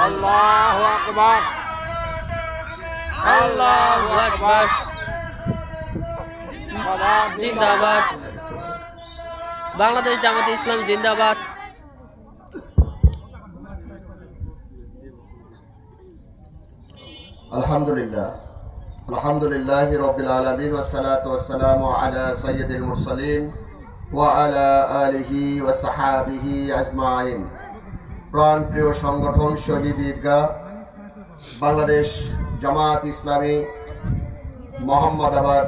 আল্লাহু আকবার আল্লাহু আকবার জিন্দাবাদ বাংলাদেশ জামাত ইসলাম জিন্দাবাদ আলহামদুলিল্লাহ আলহামদুলিল্লাহ রবিল আলমিন ওসালাত ওসালাম আলা সৈয়দুল মুরসালিন ওয়া আলা আলিহি ওয়া সাহাবিহি আজমাইন প্রাণ প্রিয় সংগঠন শহীদ ঈদগাহ, বাংলাদেশ জামাত ইসলামী মোহাম্মদাবাদ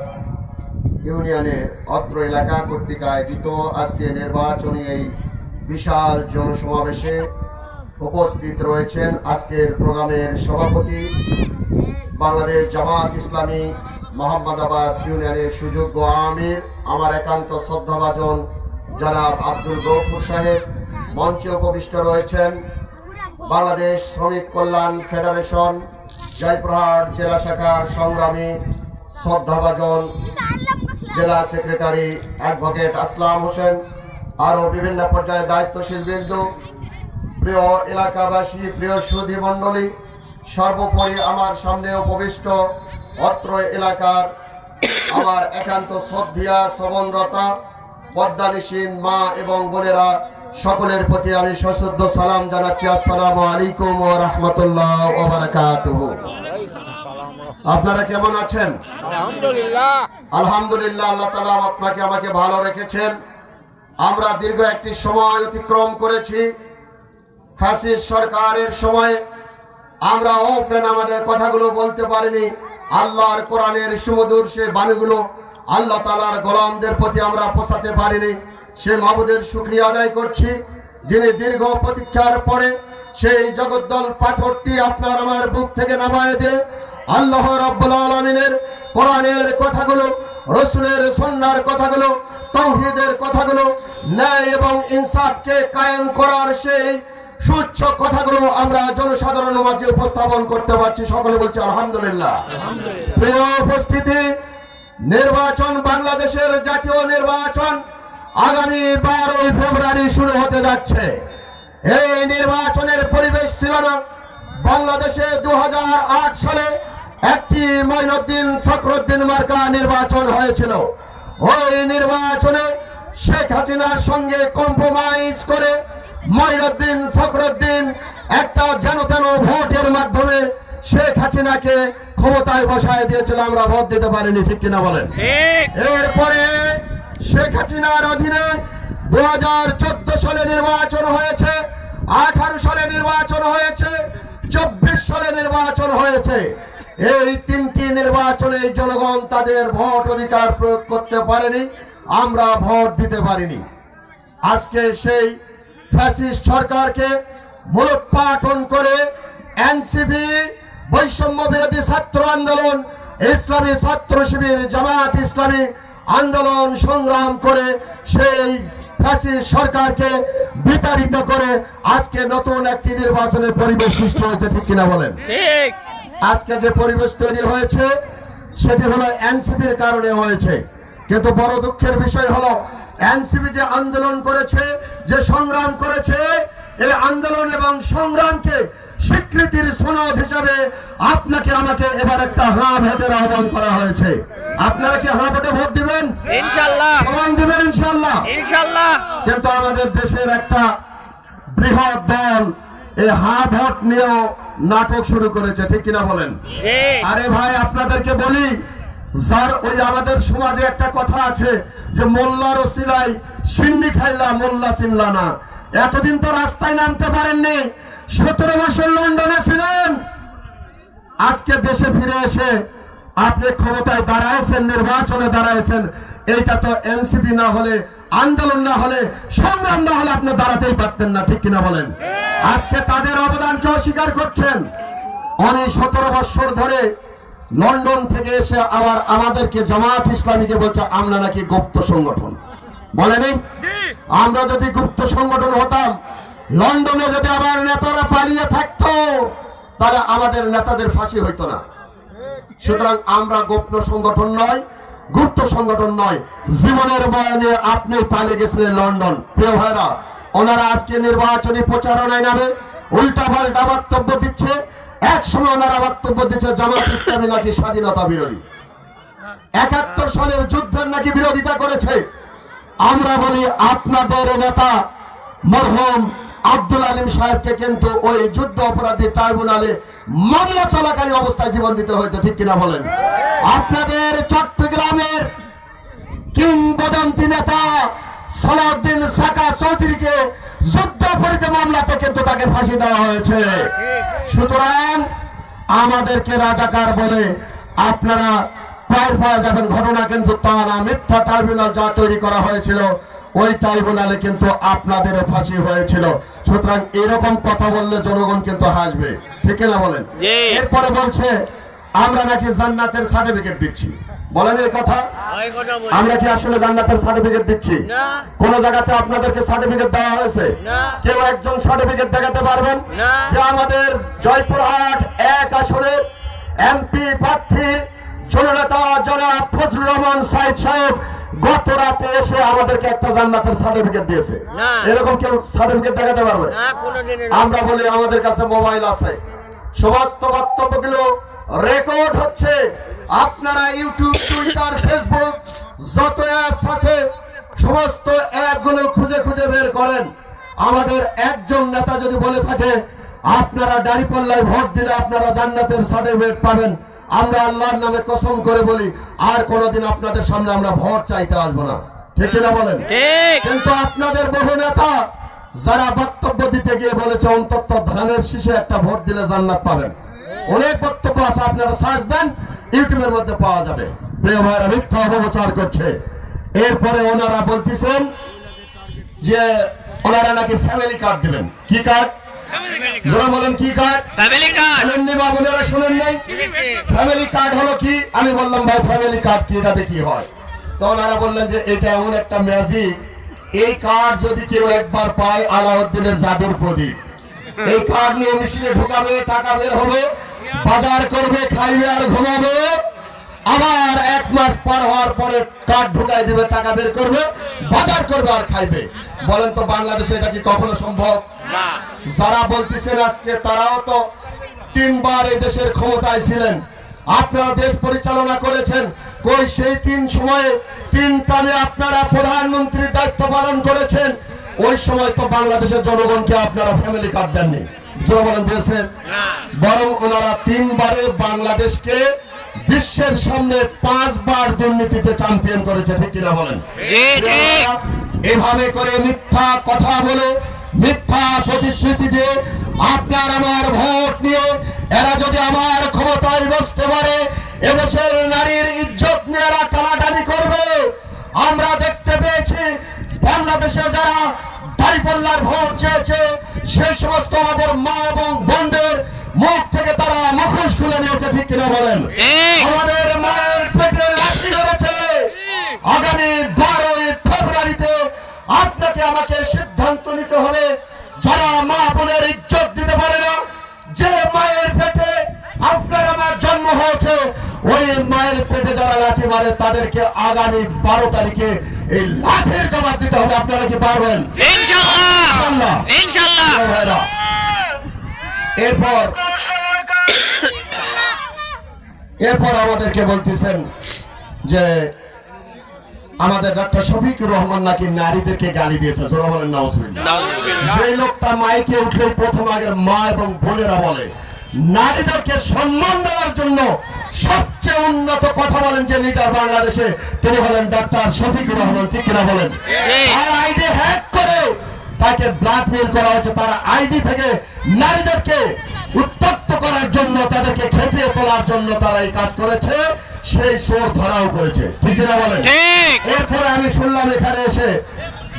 ইউনিয়নের অত্র এলাকা কর্তৃক আয়োজিত আজকে নির্বাচনী এই বিশাল জনসমাবেশে উপস্থিত রয়েছেন আজকের প্রোগ্রামের সভাপতি বাংলাদেশ জামাত ইসলামী মোহাম্মদাবাদ ইউনিয়নের সুযোগ্য আমির, আমার একান্ত শ্রদ্ধাভাজন জনাব আব্দুল গফুর সাহেব। মঞ্চে উপবিষ্ট রয়েছেন বাংলাদেশ শ্রমিক কল্যাণ ফেডারেশন, জয়পুরহাট জেলা শাখার সংগ্রামী শ্রদ্ধাভাজন জেলা সেক্রেটারি অ্যাডভোকেট আসলাম হোসেন, আরও বিভিন্ন পর্যায়ে দায়িত্বশীল বিন্দু, প্রিয় এলাকাবাসী, প্রিয় সুধী মণ্ডলী, সর্বোপরি আমার সামনে উপবিষ্ট অত্র এলাকার আমার একান্ত শ্রদ্ধিয়া শ্রবণরতা, পদ্মানিসীন মা এবং বোনেরা সকলের প্রতি আমি সশুদ্ধ সালাম জানাচ্ছি। আসসালামু আলাইকুম ও রহমতুল্লাহ আপনারা কেমন আছেন? আলহামদুলিল্লাহ। আলহামদুলিল্লাহ আল্লাহ তালা আপনাকে আমাকে ভালো রেখেছেন। আমরা দীর্ঘ একটি সময় অতিক্রম করেছি। ফ্যাসিস সরকারের সময় আমরা ওফেন আমাদের কথাগুলো বলতে পারিনি। আল্লাহর কোরআনের সুমধুর সে বাণীগুলো আল্লাহ তালার গোলামদের প্রতি আমরা পোষাতে পারিনি। সে মাহবুদের সুক্রিয়া আদায় করছি যিনি দীর্ঘ প্রতীক্ষার পরে সেই জগদ্দল পাথরটি আপনার আমার বুক থেকে নামায় দিয়ে আল্লাহ রব্বুল আলমিনের কোরআনের কথাগুলো রসুলের সন্ন্যার কথাগুলো তৌহিদের কথাগুলো ন্যায় এবং ইনসাফকে কায়েম করার সেই সুচ্ছ কথাগুলো আমরা জনসাধারণ মাঝে উপস্থাপন করতে পারছি। সকলে বলছি আলহামদুলিল্লাহ। প্রিয় উপস্থিতি নির্বাচন বাংলাদেশের জাতীয় নির্বাচন। আগামী বারোই ফেব্রুয়ারি শুরু হতে যাচ্ছে। এই নির্বাচনের পরিবেশ ছিল না। বাংলাদেশে দুহাজার আট সালে একটি মঈনুদ্দিন ফখরুদ্দিন মার্কা নির্বাচন হয়েছিল। ওই নির্বাচনে শেখ হাসিনার সঙ্গে কম্প্রোমাইজ করে মঈনুদ্দিন ফখরুদ্দিন একটা যেন তেন ভোটের মাধ্যমে শেখ হাসিনাকে ক্ষমতায় বসায় দিয়েছিল। আমরা ভোট দিতে পারিনি ঠিক কিনা বলেন? এরপরে শেখ হাসিনার অধীনে দুই হাজার চোদ্দ সালে নির্বাচন হয়েছে, আঠারো সালে নির্বাচন হয়েছে, চব্বিশ সালে নির্বাচন হয়েছে। এই তিনটি নির্বাচনে জনগণ তাদের ভোট অধিকার প্রয়োগ করতে পারেনি, আমরা ভোট দিতে পারিনি। আজকে সেই ফ্যাসিস্ট সরকারকে মূলোৎপাটন করে এনসিপি বৈষম্য বিরোধী ছাত্র আন্দোলন, ইসলামী ছাত্র শিবির জামাত ইসলামী আন্দোলন সংগ্রাম করে সেই ফ্যাসিস্ট সরকারকে বিতাড়িত করে আজকে নতুন একটি নির্বাচনের পরিবেশ সৃষ্টি হয়েছে ঠিক কিনা বলেন? আজকে যে পরিবেশ তৈরি হয়েছে সেটি হলো এনসিপির কারণে হয়েছে। কিন্তু বড় দুঃখের বিষয় হলো এনসিপি যে আন্দোলন করেছে যে সংগ্রাম করেছে এই আন্দোলন এবং সংগ্রামকে স্বীকৃতির সনদ হিসাবে আপনাকে আমাকে এবার একটা হাঁ ভোটের আহ্বান করা হয়েছে। আপনারা কি হাঁ ভোটে ভোট দিবেন? ইনশাল্লাহ সবাই দিবেন কিন্তু আমাদের দেশের একটা বৃহৎ দল এই হা ভোট নিয়েও নাটক শুরু করেছে ঠিক কিনা বলেন? আরে ভাই আপনাদেরকে বলি যার ওই আমাদের সমাজে একটা কথা আছে যে মোল্লার ওসিলাই সিন্নি খাইলা মোল্লা চিনলা না। এতদিন তো রাস্তায় নামতে পারেননি। সতেরো বছর লন্ডনে ছিলেন আজকে দেশে ফিরে এসে আপনি ক্ষমতায় দাঁড়াইছেন নির্বাচনে দাঁড়াইছেন। এইটা তো এনসিপি না হলে আন্দোলন না হলে সংগ্রাম না হলে আপনি দাঁড়াতেই পারতেন না ঠিক কিনা বলেন? আজকে তাদের অবদানকে অস্বীকার করছেন। উনি সতেরো বছর ধরে লন্ডন থেকে এসে আবার আমাদেরকে জামাত ইসলামীকে বলছে আমরা নাকি গুপ্ত সংগঠন। বলেনি? আমরা যদি গুপ্ত সংগঠন হতাম লন্ডনে যদি আবার নেতারা পালিয়ে থাকতো, তাহলে আমাদের নেতাদের ফাঁসি হইতো না। সুতরাং আমরা গোপন সংগঠন নয়, গুপ্ত সংগঠন নয়। জীবনের বয়ানে আপনি পালিয়ে গেছিলেন লন্ডন। প্রিয় ভাইরা, ওনারা আজকে নির্বাচনী প্রচারণায় নামে, উল্টা পাল্টা বক্তব্য দিচ্ছে। এক সময় ওনারা বক্তব্য দিচ্ছে, জামাত ইসলামী নাকি স্বাধীনতা বিরোধী। একাত্তর সালের যুদ্ধের নাকি বিরোধিতা করেছে। আমরা বলি আপনাদের নেতা মরহুম আব্দুল আলিম সাহেবকে কিন্তু ওই যুদ্ধ অপরাধী ট্রাইব্যুনালে মামলা চলাকালীন অবস্থায় জীবন দিতে হয়েছে, ঠিক কিনা বলেন? আপনাদের চট্টগ্রামের কিংবদন্তি নেতা সালাউদ্দিন সাকা চৌধুরীকে যুদ্ধাপরাধী মামলাতে কিন্তু তাকে ফাঁসি দেওয়া হয়েছে। সুতরাং আমাদেরকে রাজাকার বলে আপনারা পার পাওয়া যাবেন। ঘটনা কিন্তু তা না মিথ্যা ট্রাইব্যুনাল যা তৈরি করা হয়েছিল ওই ট্রাইব্যুনালে কিন্তু আপনাদেরও ফাঁসি হয়েছিল। সুতরাং এরকম কথা বললে জনগণ কিন্তু হাসবে। ঠিক না বলেন? এরপরে বলছে আমরা নাকি জান্নাতের সার্টিফিকেট দিচ্ছি। বলেন এই কথা। আমরা কি আসলে জান্নাতের সার্টিফিকেট দিচ্ছি? কোন জায়গাতে আপনাদেরকে সার্টিফিকেট দেওয়া হয়েছে? কেউ একজন সার্টিফিকেট দেখাতে পারবেন? যে আমাদের জয়পুরহাট এক আসনের এমপি প্রার্থী জননেতা জনাব ফজলুর রহমান সাইদ সাহেব গত রাতে এসে আমাদেরকে একটা জান্নাতের সার্টিফিকেট দিয়েছে। এরকম কেউ সার্টিফিকেট দেখাতে পারবে। আমরা বলি আমাদের কাছে মোবাইল আছে। সমস্ত বক্তব্যগুলো রেকর্ড হচ্ছে। আপনারা ইউটিউব টুইটার ফেসবুক যত অ্যাপস আছে সমস্ত অ্যাপগুলো খুঁজে খুঁজে বের করেন। আমাদের একজন নেতা যদি বলে থাকে আপনারা দাঁড়িপাল্লায় ভোট দিলে আপনারা জান্নাতের সার্টিফিকেট পাবেন। আমরা আল্লাহর নামে কসম করে বলি আর কোনোদিন আপনাদের সামনে আমরা ভোট চাইতে আসব না। ঠিক কিনা বলেন? কিন্তু আপনাদের বহু নেতা যারা বক্তব্য দিতে গিয়ে বলেছে অন্তত ধানের শীষে একটা ভোট দিলে জান্নাত পাবেন। অনেক বক্তব্য আছে আপনারা সার্চ দেন ইউটিউবের মধ্যে পাওয়া যাবে। প্রিয় ভাইরা মিথ্যা অপপ্রচার করছে। এরপরে ওনারা বলতেছেন যে ওনারা নাকি ফ্যামিলি কার্ড দিবেন কি কার্ড যারা বলেন কি কার্ড ফ্যামিলি কার্ড শুনেননি বা শুনেন নাই? ফ্যামিলি কার্ড হলো কি? আমি বললাম ভাই ফ্যামিলি কার্ড কি? এটাতে কি হয়? তো ওনারা বললেন যে এটা এমন একটা ম্যাজিক এই কার্ড যদি কেউ একবার পায় আলাউদ্দিনের জাদুর প্রদীপ। এই কার্ড নিয়ে মেশিনে ঢুকাবে টাকা বের হবে বাজার করবে খাইবে আর ঘুমাবে। আবার এক মাস পার হওয়ার পরে কার্ড ঢুকাই দিবে টাকা বের করবে বাজার করবে আর খাইবে। বলেন তো বাংলাদেশে এটা কি কখনো সম্ভব? যারা বলতেছেন আজকে তারাও তো তিনবার এই দেশের ক্ষমতায় ছিলেন। আপনারা দেশ পরিচালনা করেছেন। কই সেই তিন সময়ে তিন টানে আপনারা প্রধানমন্ত্রীর দায়িত্ব পালন করেছেন। ওই সময় তো বাংলাদেশের জনগণকে আপনারা ফ্যামিলি কার্ড দেননি। জনগণ দিয়েছেন বরং ওনারা তিনবারে বাংলাদেশকে বিশ্বের সামনে পাঁচবার দুর্নীতিতে চ্যাম্পিয়ন করেছে ঠিক কিনা বলেন? এভাবে করে মিথ্যা কথা বলে মিথ্যা প্রতিশ্রুতি দিয়ে আপনার আমার ভোট নিয়ে এরা যদি আমার ক্ষমতায় বসতে পারে এদেশের নারীর ইজ্জত নিয়ে এরা টানাটানি করবে। আমরা দেখতে পেয়েছি বাংলাদেশে যারা দাঁড়িপাল্লার ভোট চেয়েছে সেই সমস্ত আমাদের মা এবং বোনদের মুখ থেকে তারা মুখোশ খুলে নিয়েছে ঠিক কিনা বলেন? আমাদের মায়ের পেটে লাঠি মেরেছে আগামী বারোই ফেব্রুয়ারিতে আপনাকে আমাকে সিদ্ধান্ত নিতে হবে যারা মা বোনের ইজ্জত দিতে পারে না যে মায়ের পেটে আপনার আমার জন্ম হয়েছে ওই মায়ের পেটে যারা লাঠি মারে তাদেরকে আগামী বারো তারিখে এই লাঠির জবাব দিতে হবে। আপনারা কি পারবেন? এরপর এরপর আমাদেরকে বলতেছেন যে আমাদের ডক্টর শফিকুর রহমান নাকি নারীদেরকে গালি দিয়েছে? জোরা বলেন যে লোকটা মাইকে উঠলে প্রথম আগের মা এবং বোনেরা বলে নারীদেরকে সম্মান দেওয়ার জন্য সবচেয়ে উন্নত কথা বলেন যে লিডার বাংলাদেশে তিনি হলেন ডাক্তার শফিকুর রহমান ঠিক কিনা বলেন? আর আইডি হ্যাক করে তাকে ব্ল্যাকমেল করা হচ্ছে তার আইডি থেকে নারীদেরকে উত্তপ্ত করার জন্য তাদেরকে খেপিয়ে তোলার জন্য তারা এই কাজ করেছে। সেই সোর ধরাও করেছে। ঠিক বলেন? ঠিক। এরপরে আমি শুনলাম এখানে এসে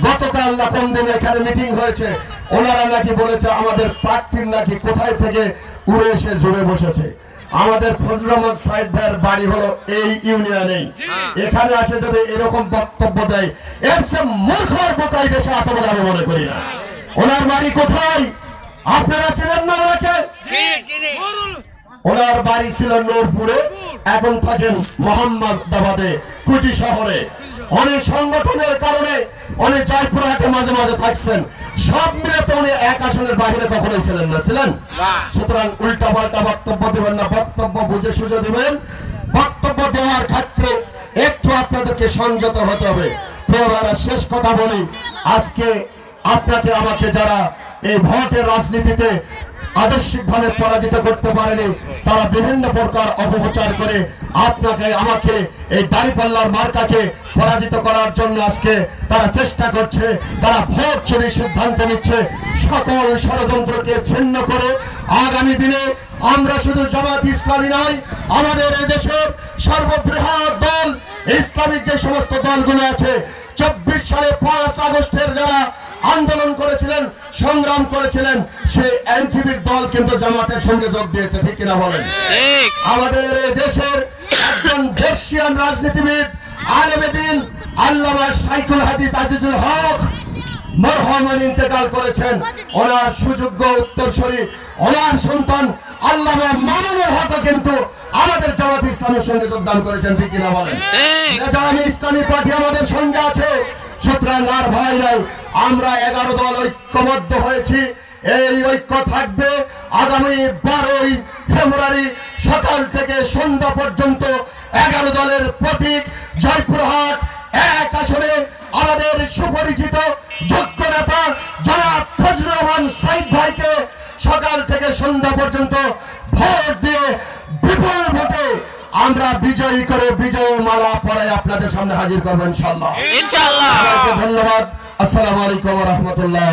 গতকাল না কোন দিন এখানে মিটিং হয়েছে ওনারা নাকি বলেছে আমাদের প্রার্থীর নাকি কোথায় থেকে উড়ে এসে জুড়ে বসেছে। আমাদের ফজল রহমান সাইদ ভাইয়ের বাড়ি হলো এই ইউনিয়নেই। এখানে আসে যদি এরকম বক্তব্য দেয় এর সে মূর্খর বোকাই দেশে আছে বলে আমি মনে করি না। ওনার বাড়ি কোথায়? আপনারা ছিলেন না ওনাকে? ওনার বাড়ি ছিল নূরপুরে এখন থাকেন মোহাম্মদাবাদে কুচি শহরে। অনেক সংগঠনের কারণে অনেক জয়পুরহাটে মাঝে মাঝে থাকছেন। সব মিলে তো উনি এক আসনের বাহিরে কখনোই ছিলেন না। ছিলেন? সুতরাং উল্টা পাল্টা বক্তব্য দেবেন না। বক্তব্য বুঝে সুঝে দিবেন। বক্তব্য দেওয়ার ক্ষেত্রে একটু আপনাদেরকে সংযত হতে হবে। শেষ কথা বলি। আজকে আপনাকে আমাকে যারা এই ভোটের রাজনীতিতে আদর্শিকভাবে পরাজিত করতে পারেনি, তারা বিভিন্ন প্রকার অপপ্রচার করে আপনাকে, আমাকে, এই দাড়িপাল্লার মার্কাকে পরাজিত করার জন্য আজকে তারা চেষ্টা করছে, তারা ভোট চুরির সিদ্ধান্ত নিচ্ছে। সকল ষড়যন্ত্রকে ছিন্ন করে আগামী দিনে আমরা শুধু জামাত ইসলামী নয়, আমাদের দেশের সর্ববৃহৎ দল ইসলামিক যে সমস্ত দলগুলো আছে, চব্বিশ সালে পাঁচ আগস্টের যারা আন্দোলন করেছিলেন সংগ্রাম করেছিলেন সেই এনসিপির দল কিন্তু জামাতের সঙ্গে যোগ দিয়েছে ঠিক কিনা বলেন? আমাদের এই দেশের একজন রাজনীতিবিদ আলেমেদিন আল্লামা সাইকুল হাদিস আজিজুল হক মরহমান ইন্তেকাল করেছেন। ওনার সুযোগ্য উত্তরসূরি ওনার সন্তান আল্লামা মামুনুল হকও কিন্তু আমাদের জামাত ইসলামের সঙ্গে যোগদান করেছেন ঠিক কিনা বলেন? ইসলামী পার্টি আমাদের সঙ্গে আছে। সুতরাং আর ভয় নাই। আমরা এগারো দল ঐক্যবদ্ধ হয়েছি। এই ঐক্য থাকবে আগামী বারোই ফেব্রুয়ারি সকাল থেকে সন্ধ্যা পর্যন্ত এগারো দলের প্রতীক জয়পুরহাট এক আসরে আমাদের সুপরিচিত যোগ্য নেতা যারা ফজলুর রহমান সাইদ ভাইকে সকাল থেকে সন্ধ্যা পর্যন্ত ভোট দিয়ে আমরা বিজয়ী করে বিজয় মালা পরে আপনাদের সামনে হাজির করবেন সবাইকে ধন্যবাদ। আসসালামু আলাইকুম রহমতুল্লাহ